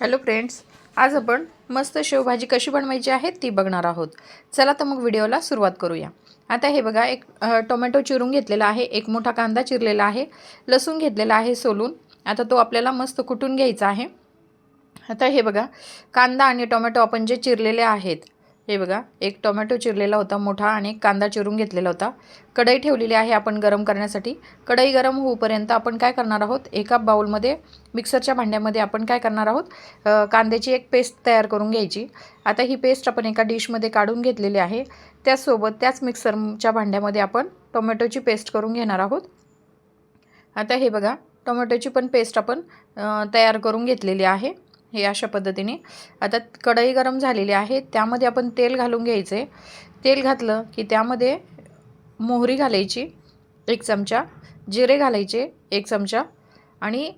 Hello friends आज आपण मस्त शेवभाजी कशी बनवायची आहे ती बघणार आहोत. चला तर मग व्हिडिओला सुरुवात करूया. आता हे बघा एक टोमॅटो चिरून घेतलेला आहे एक मोठा कांदा चिरलेला आहे लसूण घेतलेला आहे सोलून. आता तो आपल्याला मस्त कुटून घ्यायचा आहे? आता हे बघा कांदा आणि टोमॅटो आपण जे चिरलेले आहेत हे बघा एक टोमॅटो चिरलेला होता मोठा आणि एक कांदा चिरून घेतलेला होता. कढई ठेवलेली आहे आपण गरम करण्यासाठी. कढई गरम होऊपर्यंत आपण काय करणार आहोत? एका बाउलमध्ये मिक्सरच्या भांड्यामध्ये आपण काय करणार आहोत? कांद्याची एक पेस्ट तयार करून घ्यायची. आता ही पेस्ट आपण एका डिशमध्ये काढून घेतलेली आहे. त्याचसोबत त्याच मिक्सरच्या भांड्यामध्ये आपण टोमॅटोची पेस्ट करून घेणार आहोत. आता हे बघा टोमॅटोची पण पेस्ट आपण तयार करून घेतलेली आहे. हे अशा पद्धतीने. आता कढई गरम झालेली आहे त्यामध्ये आपण तेल घालून घ्यायचे. तेल घातलं की त्यामध्ये मोहरी घालायची एक चमचा. जिरे घालायचे एक चमचा. आणि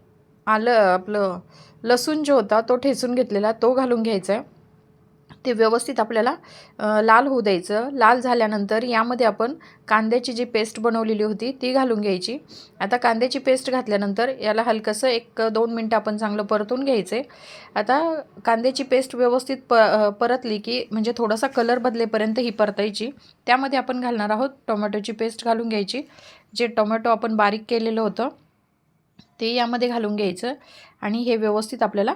आलं आपलं लसूण जो होता तो ठेचून घेतलेला तो घालून घ्यायचा आहे. ते व्यवस्थित आपल्याला लाल होऊ द्यायचं. लाल झाल्यानंतर यामध्ये आपण कांद्याची जी पेस्ट बनवलेली होती ती घालून घ्यायची. आता कांद्याची पेस्ट घातल्यानंतर याला हलकंसं एक दोन मिनटं आपण चांगलं परतून घ्यायचे. आता कांद्याची पेस्ट व्यवस्थित प परतली की म्हणजे थोडासा कलर बदलेपर्यंत ही परतायची. त्यामध्ये आपण घालणार आहोत टोमॅटोची पेस्ट घालून घ्यायची. जे टोमॅटो आपण बारीक केलेलं होतं ते यामध्ये घालून घ्यायचं आणि हे व्यवस्थित आपल्याला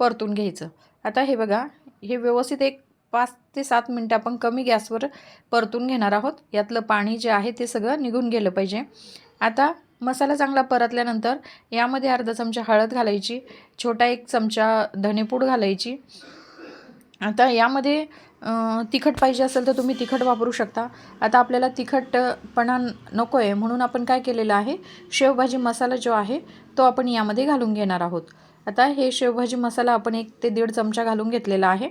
परतून घ्यायचं. आता हे बघा हे व्यवस्थित एक पाच ते सात मिनटं आपण कमी गॅसवर परतून घेणार आहोत. यातलं पाणी जे आहे ते सगळं निघून गेलं पाहिजे. आता मसाला चांगला परतल्यानंतर यामध्ये अर्धा चमचा हळद घालायची छोटा एक चमचा धनेपूड घालायची. आता यामध्ये तिखट पाहिजे असेल तर तुम्ही तिखट वापरू शकता. आता आपल्याला तिखटपणा नको आहे म्हणून आपण काय केलेलं आहे शेवभाजी मसाला जो आहे तो आपण यामध्ये घालून घेणार आहोत. आता हे शेवभाजी मसाला आपण एक ते दीड चमचा घालून घेतलेला आहे.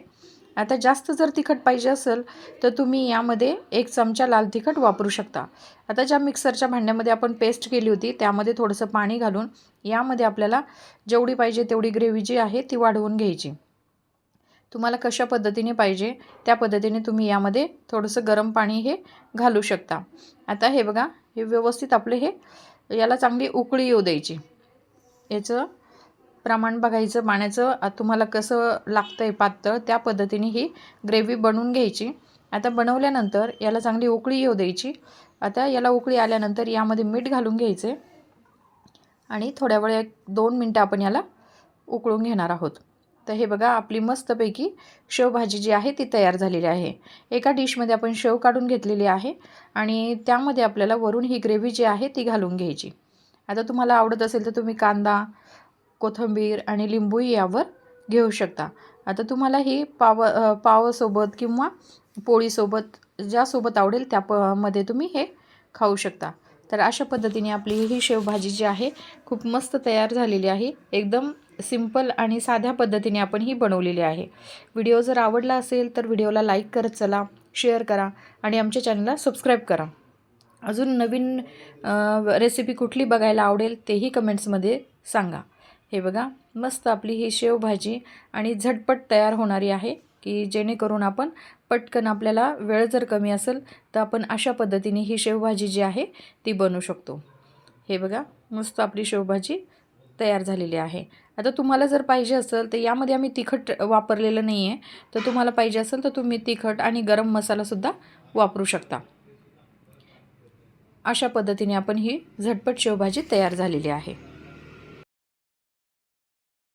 आता जास्त जर तिखट पाहिजे असेल तर तुम्ही यामध्ये एक चमचा लाल तिखट वापरू शकता. आता ज्या मिक्सरच्या भांड्यामध्ये आपण पेस्ट केली होती त्यामध्ये थोडंसं पाणी घालून यामध्ये आपल्याला जेवढी पाहिजे तेवढी ग्रेव्ही जी आहे ती वाढवून घ्यायची. तुम्हाला कशा पद्धतीने पाहिजे त्या पद्धतीने तुम्ही यामध्ये थोडंसं गरम पाणी हे घालू शकता. आता हे बघा हे व्यवस्थित आपले हे याला चांगली उकळी येऊ द्यायची. याचं प्रमाण बघायचं पाण्याचं तुम्हाला कसं लागतं आहे पातळ त्या पद्धतीने ही ग्रेव्ही बनवून घ्यायची. आता बनवल्यानंतर याला चांगली उकळी येऊ द्यायची. आता याला उकळी आल्यानंतर यामध्ये मीठ घालून घ्यायचे. आणि थोड्या वेळ एक दोन मिनटं आपण याला उकळून घेणार आहोत. तर हे बघा आपली मस्तपैकी शेवभाजी जी आहे ती तयार झालेली आहे. एका डिशमध्ये आपण शेव काढून घेतलेली आहे आणि त्यामध्ये आपल्याला वरून ही ग्रेव्ही जी आहे ती घालून घ्यायची. आता तुम्हाला आवडत असेल तर तुम्ही कांदा कोथिंबीर आणि लिंबूही यावर घेऊ शकता. आता तुम्हाला ही पाव पावासोबत किंवा पोळीसोबत ज्यासोबत आवडेल त्या प मध्ये तुम्ही हे खाऊ शकता. तर अशा पद्धतीने आपली ही शेवभाजी जी आहे खूप मस्त तयार झालेली आहे. एकदम सिंपल आणि साध्या पद्धतीने आपण ही बनवलेली आहे. व्हिडिओ जर आवडला असेल तर व्हिडिओला लाईक करत चला शेअर करा आणि आमच्या चॅनलला सबस्क्राईब करा. अजून नवीन रेसिपी कुठली बघायला आवडेल तेही कमेंट्समध्ये सांगा. हे बघा मस्त आपली ही शेवभाजी आणि झटपट तयार होणारी आहे की जेणेकरून आपण पटकन आपल्याला वेळ जर कमी असेल तर आपण अशा पद्धतीने ही शेवभाजी जी आहे ती बनवू शकतो. हे बघा मस्त आपली शेवभाजी तयार झालेली आहे. आता तुम्हाला जर पाहिजे असेल तर यामध्ये आम्ही तिखट वापरलेलं नाही आहे तर तुम्हाला पाहिजे असेल तर तुम्ही तिखट आणि गरम मसालासुद्धा वापरू शकता. अशा पद्धतीने आपण ही झटपट शेवभाजी तयार झालेली आहे.